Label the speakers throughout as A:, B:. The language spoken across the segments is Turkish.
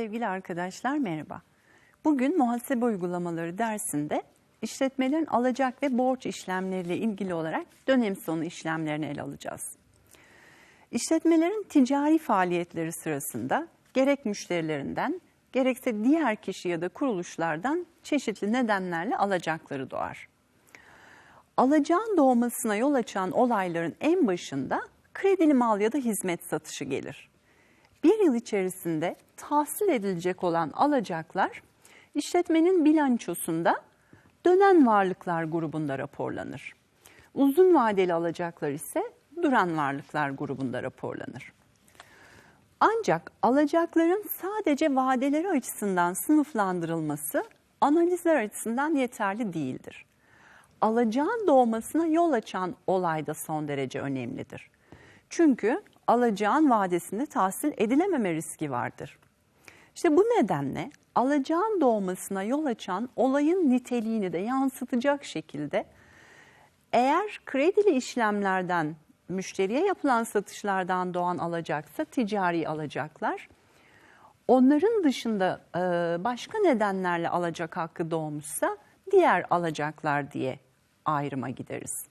A: Sevgili arkadaşlar merhaba. Bugün muhasebe uygulamaları dersinde işletmelerin alacak ve borç işlemleriyle ilgili olarak dönem sonu işlemlerini ele alacağız. İşletmelerin ticari faaliyetleri sırasında gerek müşterilerinden gerekse diğer kişi ya da kuruluşlardan çeşitli nedenlerle alacakları doğar. Alacağın doğmasına yol açan olayların en başında kredili mal ya da hizmet satışı gelir. Bir yıl içerisinde tahsil edilecek olan alacaklar işletmenin bilançosunda dönen varlıklar grubunda raporlanır. Uzun vadeli alacaklar ise duran varlıklar grubunda raporlanır. Ancak alacakların sadece vadeleri açısından sınıflandırılması analizler açısından yeterli değildir. Alacağın doğmasına yol açan olay da son derece önemlidir. Çünkü alacağın vadesinde tahsil edilememe riski vardır. İşte bu nedenle alacağın doğmasına yol açan olayın niteliğini de yansıtacak şekilde eğer kredili işlemlerden müşteriye yapılan satışlardan doğan alacaksa ticari alacaklar. Onların dışında e, başka nedenlerle alacak hakkı doğmuşsa diğer alacaklar diye ayrıma gideriz.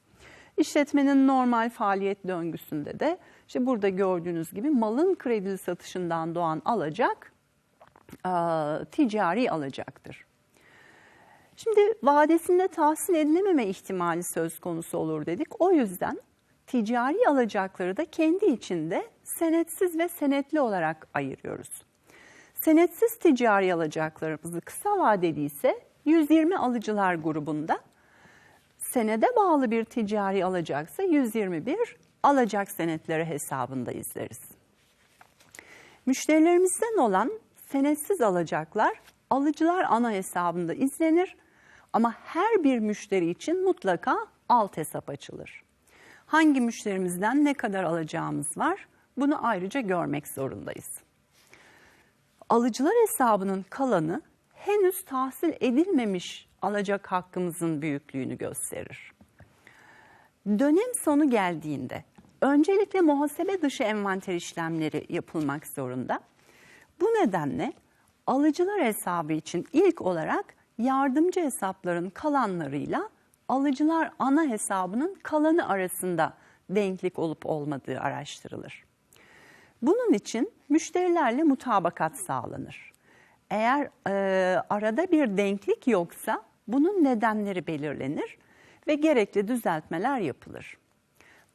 A: İşletmenin normal faaliyet döngüsünde de işte burada gördüğünüz gibi malın kredili satışından doğan alacak ticari alacaktır. Şimdi vadesinde tahsil edilememe ihtimali söz konusu olur dedik. O yüzden ticari alacakları da kendi içinde senetsiz ve senetli olarak ayırıyoruz. Senetsiz ticari alacaklarımızı kısa vadeli ise 120 alıcılar grubunda, senede bağlı bir ticari alacaksa 121 alacak senetleri hesabında izleriz. Müşterilerimizden olan senetsiz alacaklar alıcılar ana hesabında izlenir ama her bir müşteri için mutlaka alt hesap açılır. Hangi müşterimizden ne kadar alacağımız var bunu ayrıca görmek zorundayız. Alıcılar hesabının kalanı henüz tahsil edilmemiş alacak hakkımızın büyüklüğünü gösterir. Dönem sonu geldiğinde öncelikle muhasebe dışı envanter işlemleri yapılmak zorunda. Bu nedenle alıcılar hesabı için ilk olarak yardımcı hesapların kalanlarıyla alıcılar ana hesabının kalanı arasında denklik olup olmadığı araştırılır. Bunun için müşterilerle mutabakat sağlanır. Eğer e, arada bir denklik yoksa bunun nedenleri belirlenir ve gerekli düzeltmeler yapılır.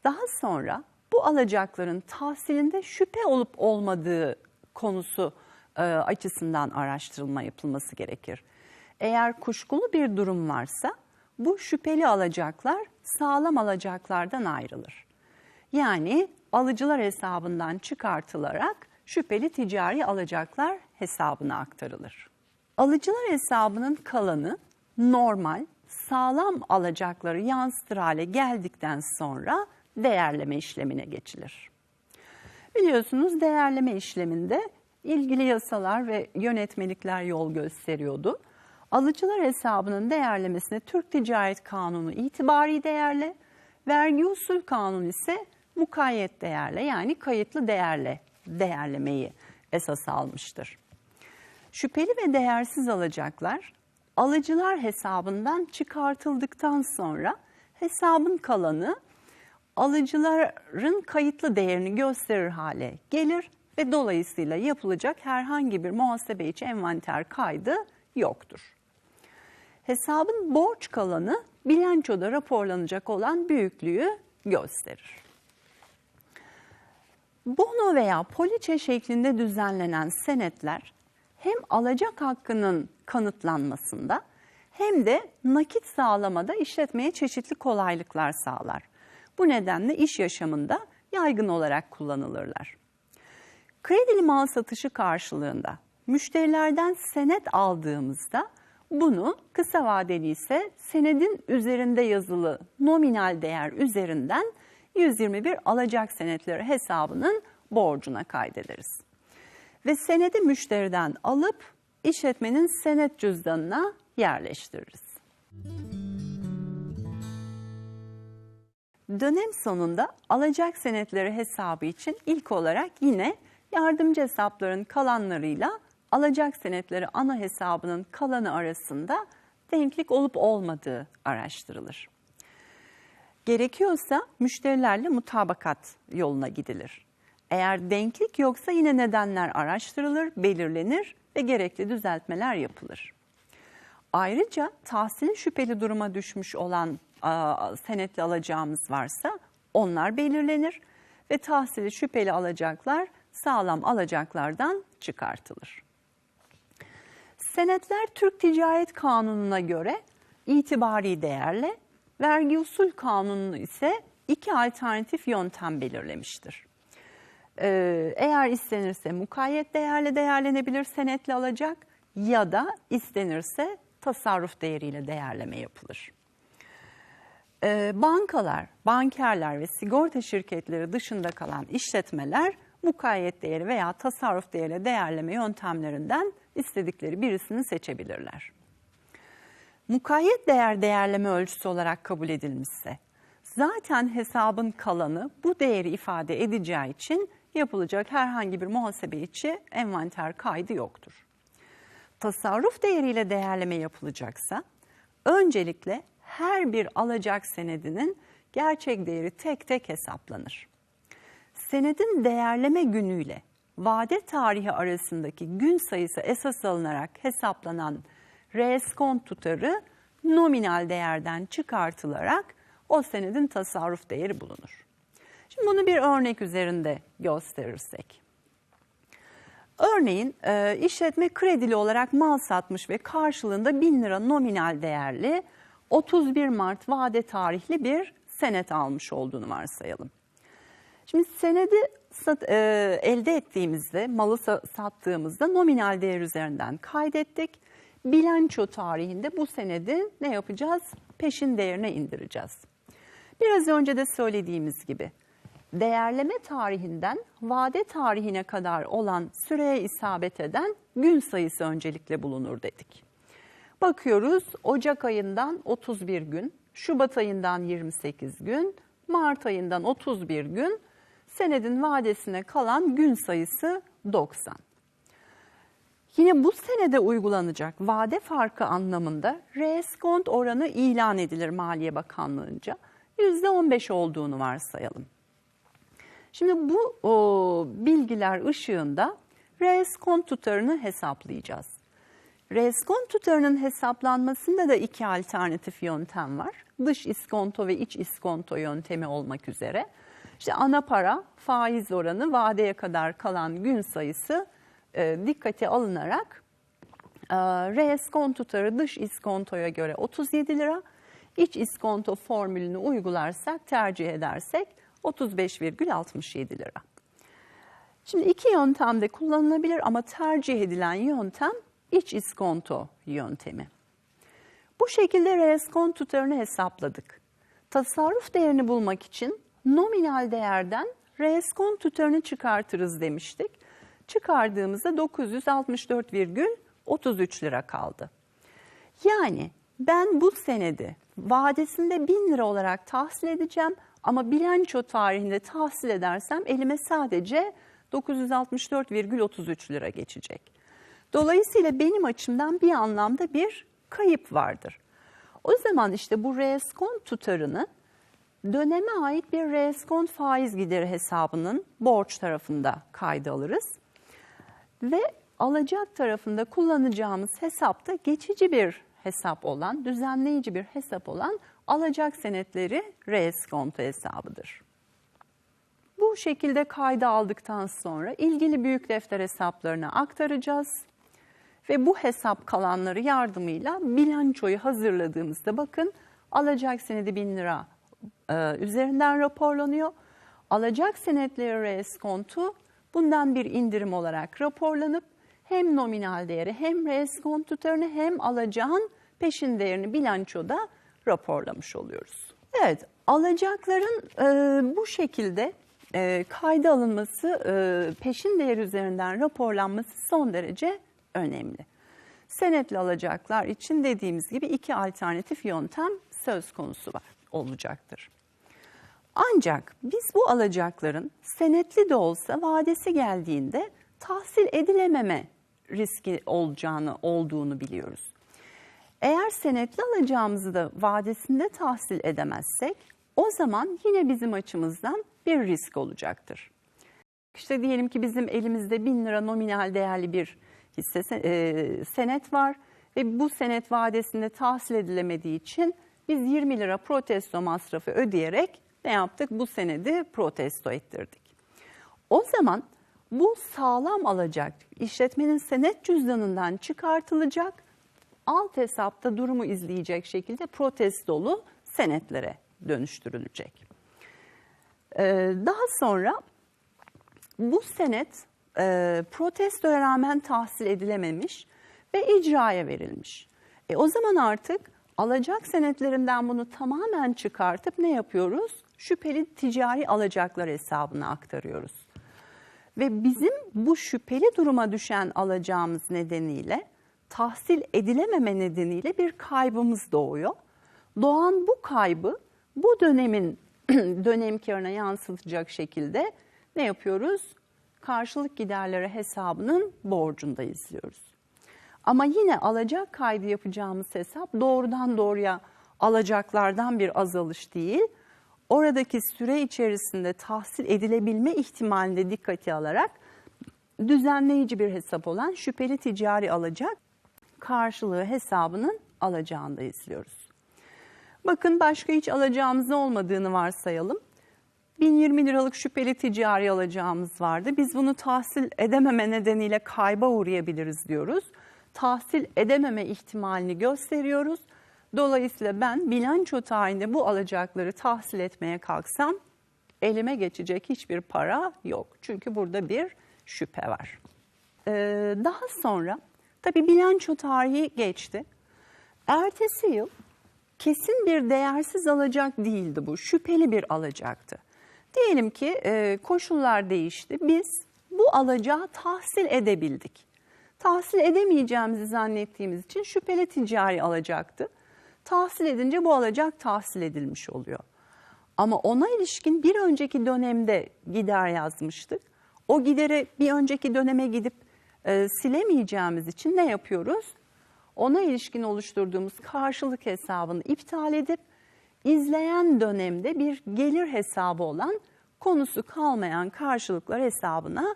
A: Daha sonra bu alacakların tahsilinde şüphe olup olmadığı konusu e, açısından araştırılma yapılması gerekir. Eğer kuşkulu bir durum varsa bu şüpheli alacaklar sağlam alacaklardan ayrılır. Yani alıcılar hesabından çıkartılarak şüpheli ticari alacaklar hesabına aktarılır. Alıcılar hesabının kalanı normal, sağlam alacakları yansıtır hale geldikten sonra değerleme işlemine geçilir. Biliyorsunuz değerleme işleminde ilgili yasalar ve yönetmelikler yol gösteriyordu. Alıcılar hesabının değerlemesine Türk Ticaret Kanunu itibari değerle, vergi usul kanunu ise mukayyet değerle yani kayıtlı değerle değerlemeyi esas almıştır. Şüpheli ve değersiz alacaklar alıcılar hesabından çıkartıldıktan sonra hesabın kalanı alıcıların kayıtlı değerini gösterir hale gelir ve dolayısıyla yapılacak herhangi bir muhasebe içi envanter kaydı yoktur. Hesabın borç kalanı bilançoda raporlanacak olan büyüklüğü gösterir. Bono veya poliçe şeklinde düzenlenen senetler hem alacak hakkının kanıtlanmasında hem de nakit sağlamada işletmeye çeşitli kolaylıklar sağlar. Bu nedenle iş yaşamında yaygın olarak kullanılırlar. Kredili mal satışı karşılığında müşterilerden senet aldığımızda bunu kısa vadeli ise senedin üzerinde yazılı nominal değer üzerinden 121 alacak senetleri hesabının borcuna kaydederiz. Ve senedi müşteriden alıp işletmenin senet cüzdanına yerleştiririz. Dönem sonunda alacak senetleri hesabı için ilk olarak yine yardımcı hesapların kalanlarıyla alacak senetleri ana hesabının kalanı arasında denklik olup olmadığı araştırılır. Gerekiyorsa müşterilerle mutabakat yoluna gidilir. Eğer denklik yoksa yine nedenler araştırılır, belirlenir ve gerekli düzeltmeler yapılır. Ayrıca tahsilin şüpheli duruma düşmüş olan a, senetli alacağımız varsa onlar belirlenir ve tahsili şüpheli alacaklar sağlam alacaklardan çıkartılır. Senetler Türk Ticaret Kanunu'na göre itibari değerle, vergi usul kanunu ise iki alternatif yöntem belirlemiştir. Ee, eğer istenirse mukayyet değerle değerlenebilir senetli alacak ya da istenirse tasarruf değeriyle değerleme yapılır. Ee, bankalar, bankerler ve sigorta şirketleri dışında kalan işletmeler mukayyet değeri veya tasarruf değeriyle değerleme yöntemlerinden istedikleri birisini seçebilirler. Mukayyet değer değerleme ölçüsü olarak kabul edilmişse zaten hesabın kalanı bu değeri ifade edeceği için yapılacak herhangi bir muhasebe içi envanter kaydı yoktur. Tasarruf değeriyle değerleme yapılacaksa öncelikle her bir alacak senedinin gerçek değeri tek tek hesaplanır. Senedin değerleme günüyle vade tarihi arasındaki gün sayısı esas alınarak hesaplanan reskont tutarı nominal değerden çıkartılarak o senedin tasarruf değeri bulunur. Şimdi bunu bir örnek üzerinde gösterirsek. Örneğin e, işletme kredili olarak mal satmış ve karşılığında 1000 lira nominal değerli 31 Mart vade tarihli bir senet almış olduğunu varsayalım. Şimdi senedi sat, e, elde ettiğimizde, malı sattığımızda nominal değer üzerinden kaydettik. Bilanço tarihinde bu senedi ne yapacağız? Peşin değerine indireceğiz. Biraz önce de söylediğimiz gibi değerleme tarihinden vade tarihine kadar olan süreye isabet eden gün sayısı öncelikle bulunur dedik. Bakıyoruz Ocak ayından 31 gün, Şubat ayından 28 gün, Mart ayından 31 gün, senedin vadesine kalan gün sayısı 90. Yine bu senede uygulanacak vade farkı anlamında reskont oranı ilan edilir Maliye Bakanlığı'nca. %15 olduğunu varsayalım. Şimdi bu o, bilgiler ışığında reskont tutarını hesaplayacağız. Reskont tutarının hesaplanmasında da iki alternatif yöntem var. Dış iskonto ve iç iskonto yöntemi olmak üzere. İşte ana para, faiz oranı, vadeye kadar kalan gün sayısı e, dikkate alınarak e, reskont tutarı dış iskontoya göre 37 lira, iç iskonto formülünü uygularsak, tercih edersek 35,67 lira. Şimdi iki yöntem de kullanılabilir ama tercih edilen yöntem iç iskonto yöntemi. Bu şekilde reskont tutarını hesapladık. Tasarruf değerini bulmak için nominal değerden reskont tutarını çıkartırız demiştik. Çıkardığımızda 964,33 lira kaldı. Yani ben bu senedi vadesinde 1000 lira olarak tahsil edeceğim ama bilanço tarihinde tahsil edersem elime sadece 964,33 lira geçecek. Dolayısıyla benim açımdan bir anlamda bir kayıp vardır. O zaman işte bu reskont tutarını döneme ait bir reskont faiz gideri hesabının borç tarafında kayda alırız. Ve alacak tarafında kullanacağımız hesapta geçici bir hesap olan, düzenleyici bir hesap olan alacak senetleri reeskonto hesabıdır. Bu şekilde kayda aldıktan sonra ilgili büyük defter hesaplarına aktaracağız ve bu hesap kalanları yardımıyla bilançoyu hazırladığımızda bakın alacak senedi 1000 lira e, üzerinden raporlanıyor. Alacak senetleri reeskontu bundan bir indirim olarak raporlanıp hem nominal değeri hem reeskont tutarını hem alacağın peşin değerini bilançoda raporlamış oluyoruz. Evet, alacakların e, bu şekilde e, kayda alınması, e, peşin değer üzerinden raporlanması son derece önemli. Senetli alacaklar için dediğimiz gibi iki alternatif yöntem söz konusu var, olacaktır. Ancak biz bu alacakların senetli de olsa vadesi geldiğinde tahsil edilememe riski olacağını olduğunu biliyoruz. Eğer senetli alacağımızı da vadesinde tahsil edemezsek o zaman yine bizim açımızdan bir risk olacaktır. İşte diyelim ki bizim elimizde 1000 lira nominal değerli bir hisse e, senet var ve bu senet vadesinde tahsil edilemediği için biz 20 lira protesto masrafı ödeyerek ne yaptık? Bu senedi protesto ettirdik. O zaman bu sağlam alacak işletmenin senet cüzdanından çıkartılacak, alt hesapta durumu izleyecek şekilde protestolu senetlere dönüştürülecek. Ee, daha sonra bu senet e, protestoya rağmen tahsil edilememiş ve icraya verilmiş. E, o zaman artık alacak senetlerinden bunu tamamen çıkartıp ne yapıyoruz? Şüpheli ticari alacaklar hesabına aktarıyoruz. Ve bizim bu şüpheli duruma düşen alacağımız nedeniyle tahsil edilememe nedeniyle bir kaybımız doğuyor. Doğan bu kaybı bu dönemin dönem karına yansıtacak şekilde ne yapıyoruz? Karşılık giderleri hesabının borcunda izliyoruz. Ama yine alacak kaydı yapacağımız hesap doğrudan doğruya alacaklardan bir azalış değil. Oradaki süre içerisinde tahsil edilebilme ihtimalini dikkate alarak düzenleyici bir hesap olan şüpheli ticari alacak karşılığı hesabının alacağında izliyoruz. Bakın başka hiç alacağımız olmadığını varsayalım. 1020 liralık şüpheli ticari alacağımız vardı. Biz bunu tahsil edememe nedeniyle kayba uğrayabiliriz diyoruz. Tahsil edememe ihtimalini gösteriyoruz. Dolayısıyla ben bilanço tarihinde bu alacakları tahsil etmeye kalksam elime geçecek hiçbir para yok. Çünkü burada bir şüphe var. Ee, daha sonra tabii bilanço tarihi geçti. Ertesi yıl kesin bir değersiz alacak değildi bu. Şüpheli bir alacaktı. Diyelim ki e, koşullar değişti. Biz bu alacağı tahsil edebildik. Tahsil edemeyeceğimizi zannettiğimiz için şüpheli ticari alacaktı. Tahsil edince bu alacak tahsil edilmiş oluyor. Ama ona ilişkin bir önceki dönemde gider yazmıştık. O gideri bir önceki döneme gidip e, silemeyeceğimiz için ne yapıyoruz? Ona ilişkin oluşturduğumuz karşılık hesabını iptal edip izleyen dönemde bir gelir hesabı olan konusu kalmayan karşılıklar hesabına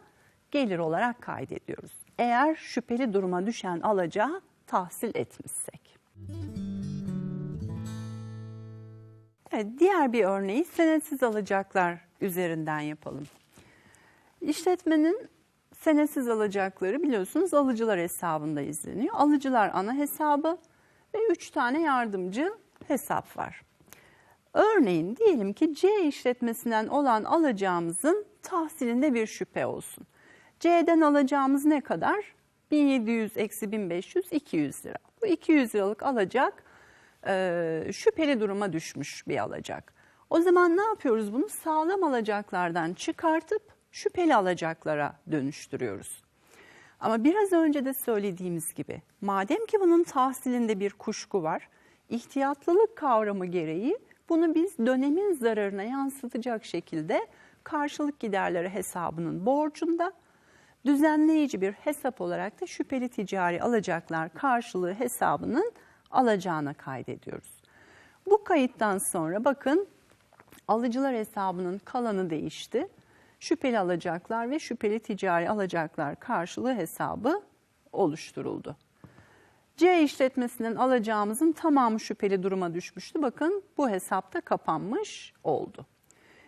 A: gelir olarak kaydediyoruz. Eğer şüpheli duruma düşen alacağı tahsil etmişsek. Evet, diğer bir örneği senetsiz alacaklar üzerinden yapalım. İşletmenin senetsiz alacakları biliyorsunuz alıcılar hesabında izleniyor. Alıcılar ana hesabı ve 3 tane yardımcı hesap var. Örneğin diyelim ki C işletmesinden olan alacağımızın tahsilinde bir şüphe olsun. C'den alacağımız ne kadar? 1700 eksi 1500 200 lira. Bu 200 liralık alacak e, şüpheli duruma düşmüş bir alacak. O zaman ne yapıyoruz bunu? Sağlam alacaklardan çıkartıp şüpheli alacaklara dönüştürüyoruz. Ama biraz önce de söylediğimiz gibi madem ki bunun tahsilinde bir kuşku var, ihtiyatlılık kavramı gereği bunu biz dönemin zararına yansıtacak şekilde karşılık giderleri hesabının borcunda düzenleyici bir hesap olarak da şüpheli ticari alacaklar karşılığı hesabının alacağına kaydediyoruz. Bu kayıttan sonra bakın alıcılar hesabının kalanı değişti. Şüpheli alacaklar ve şüpheli ticari alacaklar karşılığı hesabı oluşturuldu. C işletmesinden alacağımızın tamamı şüpheli duruma düşmüştü. Bakın bu hesapta kapanmış oldu.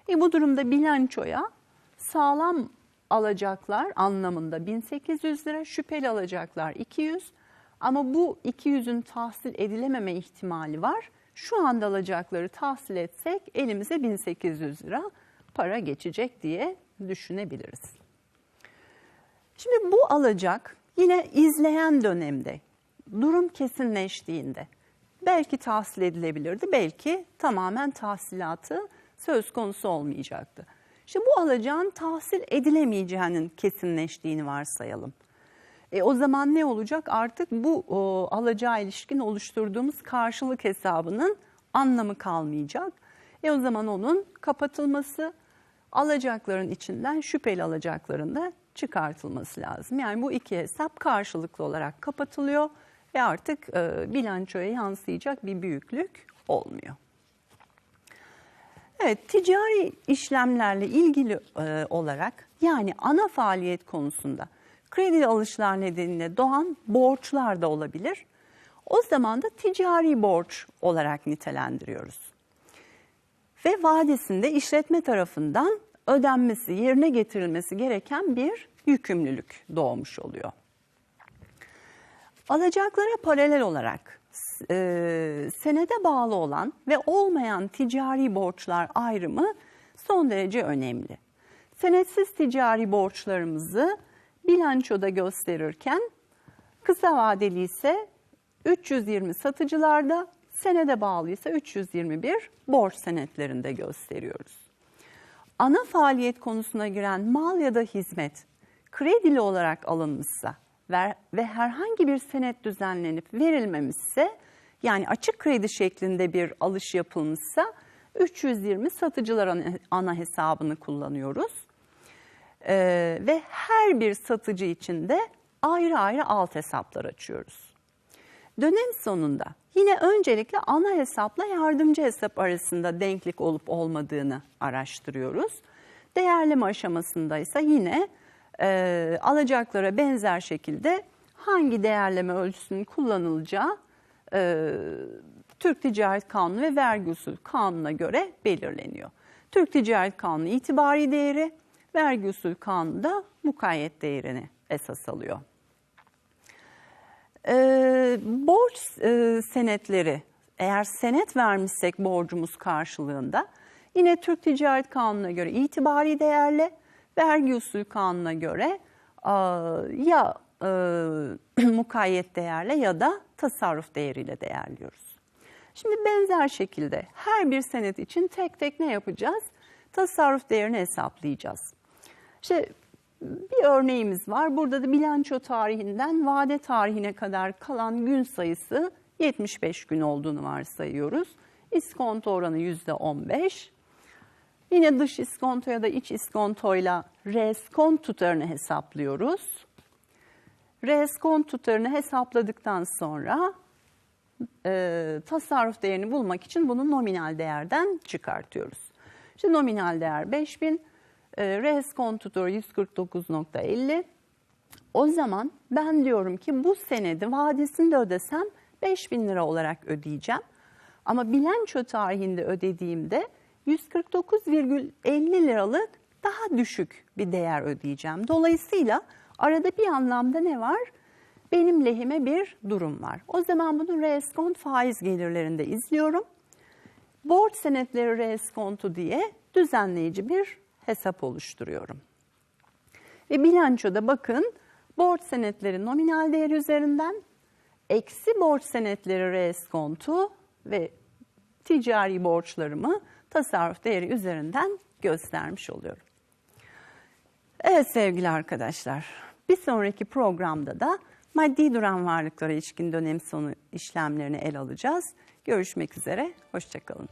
A: E bu durumda bilançoya sağlam alacaklar anlamında 1800 lira, şüpheli alacaklar 200 ama bu 200'ün tahsil edilememe ihtimali var. Şu anda alacakları tahsil etsek elimize 1800 lira para geçecek diye düşünebiliriz. Şimdi bu alacak yine izleyen dönemde durum kesinleştiğinde belki tahsil edilebilirdi, belki tamamen tahsilatı söz konusu olmayacaktı. İşte bu alacağın tahsil edilemeyeceğinin kesinleştiğini varsayalım. E, o zaman ne olacak? Artık bu o, alacağa ilişkin oluşturduğumuz karşılık hesabının anlamı kalmayacak. E o zaman onun kapatılması, alacakların içinden şüpheli alacakların da çıkartılması lazım. Yani bu iki hesap karşılıklı olarak kapatılıyor ve artık e, bilançoya yansıyacak bir büyüklük olmuyor. Evet, ticari işlemlerle ilgili e, olarak yani ana faaliyet konusunda kredi alışlar nedeniyle doğan borçlar da olabilir. O zaman da ticari borç olarak nitelendiriyoruz. Ve vadesinde işletme tarafından ödenmesi, yerine getirilmesi gereken bir yükümlülük doğmuş oluyor. Alacaklara paralel olarak e, senede bağlı olan ve olmayan ticari borçlar ayrımı son derece önemli. Senetsiz ticari borçlarımızı bilançoda gösterirken kısa vadeli ise 320 satıcılarda, senede bağlı ise 321 borç senetlerinde gösteriyoruz. Ana faaliyet konusuna giren mal ya da hizmet kredili olarak alınmışsa ve, herhangi bir senet düzenlenip verilmemişse yani açık kredi şeklinde bir alış yapılmışsa 320 satıcılar ana hesabını kullanıyoruz. Ee, ve her bir satıcı için de ayrı ayrı alt hesaplar açıyoruz. Dönem sonunda yine öncelikle ana hesapla yardımcı hesap arasında denklik olup olmadığını araştırıyoruz. Değerleme aşamasında ise yine e, alacaklara benzer şekilde hangi değerleme ölçüsünün kullanılacağı e, Türk Ticaret Kanunu ve Vergi Usulü Kanunu'na göre belirleniyor. Türk Ticaret Kanunu itibari değeri, Vergi Usulü Kanunu da mukayyet değerini esas alıyor. E, borç e, senetleri, eğer senet vermişsek borcumuz karşılığında yine Türk Ticaret Kanunu'na göre itibari değerli, vergi usulü kanuna göre ya e, mukayyet değerle ya da tasarruf değeriyle değerliyoruz. Şimdi benzer şekilde her bir senet için tek tek ne yapacağız? Tasarruf değerini hesaplayacağız. İşte bir örneğimiz var. Burada da bilanço tarihinden vade tarihine kadar kalan gün sayısı 75 gün olduğunu varsayıyoruz. İskonto oranı %15. Yine dış iskonto ya da iç iskontoyla reskon tutarını hesaplıyoruz. Reskon tutarını hesapladıktan sonra e, tasarruf değerini bulmak için bunu nominal değerden çıkartıyoruz. İşte nominal değer 5000, e, reskon tutarı 149.50. O zaman ben diyorum ki bu senedi vadesinde ödesem 5000 lira olarak ödeyeceğim. Ama bilanço tarihinde ödediğimde 149,50 liralık daha düşük bir değer ödeyeceğim. Dolayısıyla arada bir anlamda ne var? Benim lehime bir durum var. O zaman bunu reskont faiz gelirlerinde izliyorum. Borç senetleri reskontu diye düzenleyici bir hesap oluşturuyorum. Ve bilançoda bakın borç senetleri nominal değer üzerinden eksi borç senetleri reskontu ve ticari borçlarımı tasarruf değeri üzerinden göstermiş oluyorum. Evet sevgili arkadaşlar, bir sonraki programda da maddi duran varlıklara ilişkin dönem sonu işlemlerini el alacağız. Görüşmek üzere, hoşçakalın.